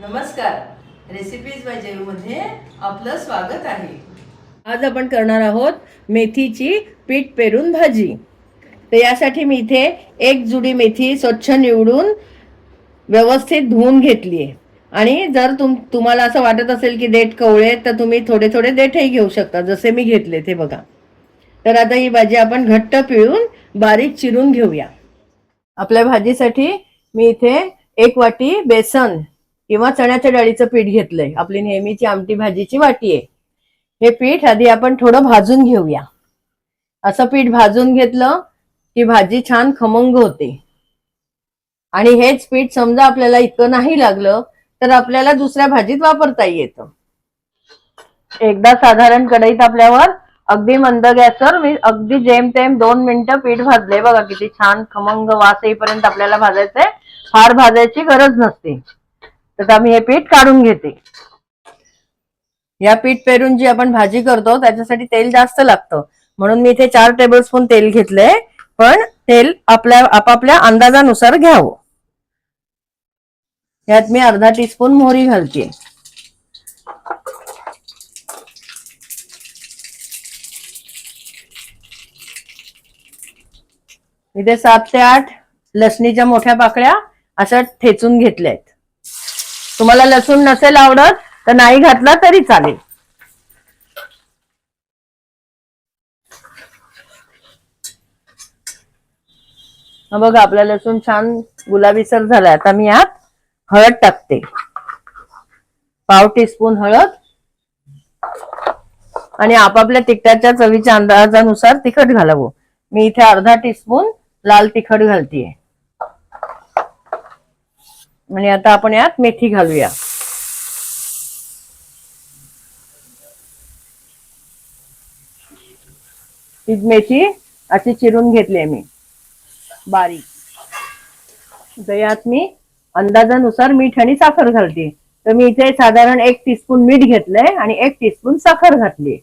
नमस्कार. रेसिपीज बायमध्ये आपलं स्वागत आहे. आज आपण करणार आहोत मेथीची पीठ पेरून भाजी. तर यासाठी मी इथे एक जुडी मेथी स्वच्छ निवडून व्यवस्थित धुवून घेतली आहे. आणि जर तुम तुम्हाला असं वाटत असेल की देठ कवळे तर तुम्ही थोडे थोडे देठही घेऊ शकता जसे मी घेतले ते बघा. तर आता ही भाजी आपण घट्ट पिळून बारीक चिरून घेऊया. आपल्या भाजीसाठी मी इथे एक वाटी बेसन किंवा चण्याच्या डाळीचं पीठ घेतलंय. आपली नेहमीची आमटी भाजीची वाटी आहे. हे पीठ आधी आपण थोडं भाजून घेऊया. असं पीठ भाजून घेतलं की भाजी छान खमंग होते. आणि हेच पीठ समजा आपल्याला इतकं नाही लागलं तर आपल्याला दुसऱ्या भाजीत वापरता येतं. एकदा साधारण कढईत आपल्यावर अगदी मंद गॅसवर मी अगदी जेमतेम दोन मिनिटं पीठ भाजले बघा किती छान खमंग वास येईपर्यंत आपल्याला भाजायचंय. फार भाजायची गरज नसते. तर आता मी हे पीठ काढून घेते. या पीठ पेरून जी आपण भाजी करतो त्याच्यासाठी तेल जास्त लागतं. म्हणून मी इथे चार टेबल स्पून तेल घेतलंय पण तेल आपल्या आपापल्या अंदाजानुसार घ्यावं. यात मी अर्धा टीस्पून मोहरी घालते. इथे सात ते आठ लसणीच्या मोठ्या पाकळ्या अशा ठेचून घेतल्या आहेत तुम्हाला लसूण नसेल आवडत तर नाही घातला तरी चालेल. बघा आपला लसूण छान गुलाबीसर झालाय. आता मी यात हळद टाकते. पाव टीस्पून हळद. आणि आपापल्या तिखटाच्या चवीच्या अंदाजानुसार तिखट घालावं. मी इथे अर्धा टीस्पून लाल तिखट घालतीये. आणि आता आपण यात मेथी घालूया. ती मेथी अशी चिरून घेतली मी. बारीक. तर यात मी अंदाजानुसार मीठ आणि साखर घालते. तर मी इथे साधारण एक टीस्पून मीठ घेतलंय आणि एक टीस्पून साखर घातली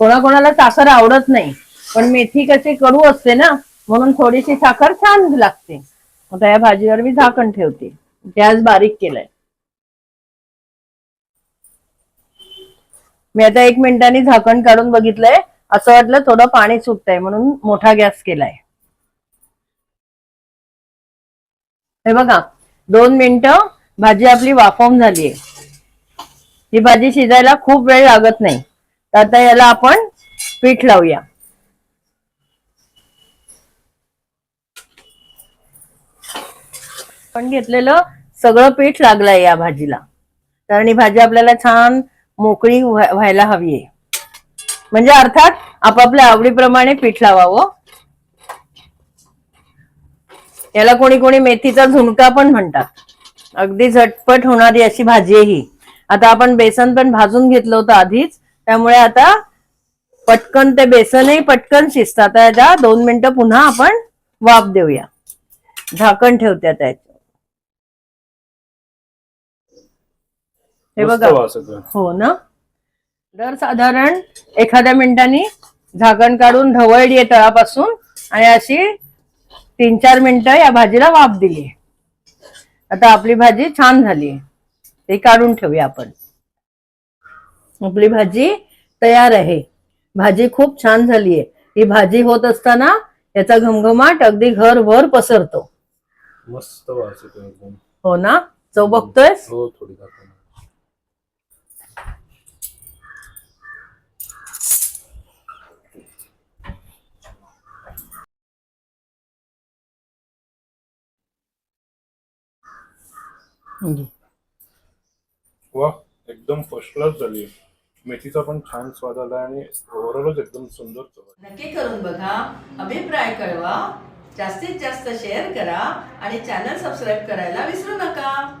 कोणाकोणाला साखर आवडत नाही. पण मेथी कशी कडू असते ना म्हणून थोडीशी साखर छान लागते. आता या भाजीवर मी झाकण ठेवते. गॅस बारीक केलाय. मी आता एक मिनिटांनी झाकण काढून बघितलंय. असं वाटलं थोडं पाणी सुटतंय म्हणून मोठा गॅस केलाय. हे बघा दोन मिनिटं भाजी आपली वाफवून झालीये. ही भाजी शिजायला खूप वेळ लागत नाही. तर आता याला आपण पीठ लावूया. पण घेतलेलं सगळं पीठ लागलंय या भाजीला. कारण ही भाजी आपल्याला छान मोकळी व्हायला हवी आहे म्हणजे अर्थात आपापल्या आवडीप्रमाणे पीठ लावावं. याला कोणी कोणी मेथीचा झुणका पण म्हणतात. अगदी झटपट होणारी अशी भाजी आहे ही. आता आपण बेसन पण भाजून घेतलं होतं आधीच. त्यामुळे आता पटकन ते बेसनही पटकन शिजतात. आता दोन मिनिटं पुन्हा आपण वाफ देऊया. झाकण ठेवते आता हे बघा. हो ना? दर साधारण एखाद्या मिनिटांनी झाकण काढून ढवळली तळापासून आणि अशी तीन चार मिनिटं या भाजीला वाफ दिली. आता आपली भाजी छान झाली. ते काढून ठेवूया आपण. आपली भाजी तयार आहे. भाजी खूप छान झाली आहे. ही भाजी होत असताना याचा घमघमाट अगदी घरभर पसरतो. मस्त हो ना? चव बघतोयस? वा एकदम फर्स्ट क्लास झाली. मेथीचा पण छान स्वाद आला आणि ओव्हरऑलच एकदम सुंदर चव आहे. नक्की करून बघा. अभिप्राय कळवा. जास्तीत जास्त शेअर करा आणि चॅनल सबस्क्राईब करायला विसरू नका.